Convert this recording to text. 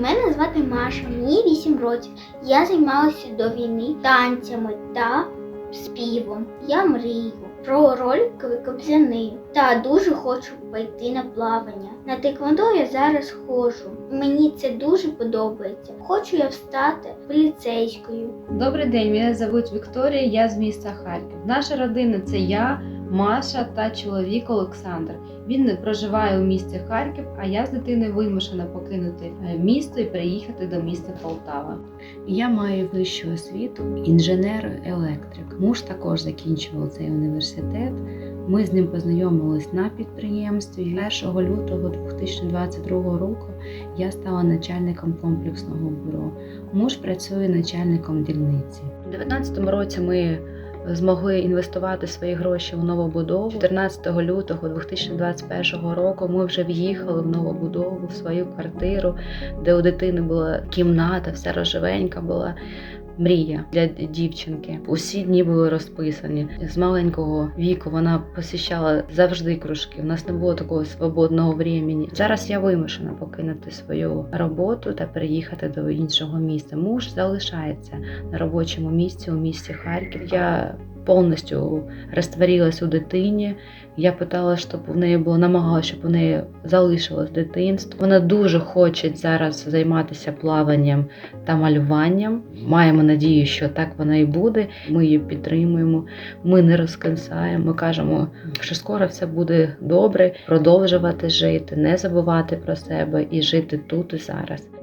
Мене звати Маша, мені 8 років. Я займалася до війни танцями та співом. Я мрію про роликові кобзяни та дуже хочу пойти на плавання. На теквондо я зараз ходжу. Мені це дуже подобається. Хочу я встати поліцейською. Добрий день, мене звуть Вікторія, я з міста Харків. Наша родина це я, Маша та чоловік Олександр. Він проживає у місті Харків, а я з дитиною вимушена покинути е, місто і переїхати до міста Полтава. Я маю вищу освіту інженер-електрик. Муж також закінчував цей університет. Ми з ним познайомились на підприємстві. 1 лютого 2022 року я стала начальником комплексного бюро. Муж працює начальником дільниці. У 2019 році ми змогли інвестувати свої гроші в новобудову. 14 лютого 2021 року ми вже в'їхали в новобудову, в свою квартиру, де у дитини була кімната, вся рожевенька була. Мрія для дівчинки. Усі дні були розписані. З маленького віку вона посіщала завжди кружки. У нас не було такого свободного времени. Зараз я вимушена покинути свою роботу та переїхати до іншого міста. Муж залишається на робочому місці у місті Харків. Я повністю розтворилась у дитині. Я питала, щоб у неї було намагалася, щоб у неї залишилось дитинство. Вона дуже хоче зараз займатися плаванням та малюванням. Маємо надію, що так вона і буде. Ми її підтримуємо, ми не розкисаємо. Ми кажемо, що скоро все буде добре, продовжувати жити, не забувати про себе і жити тут і зараз.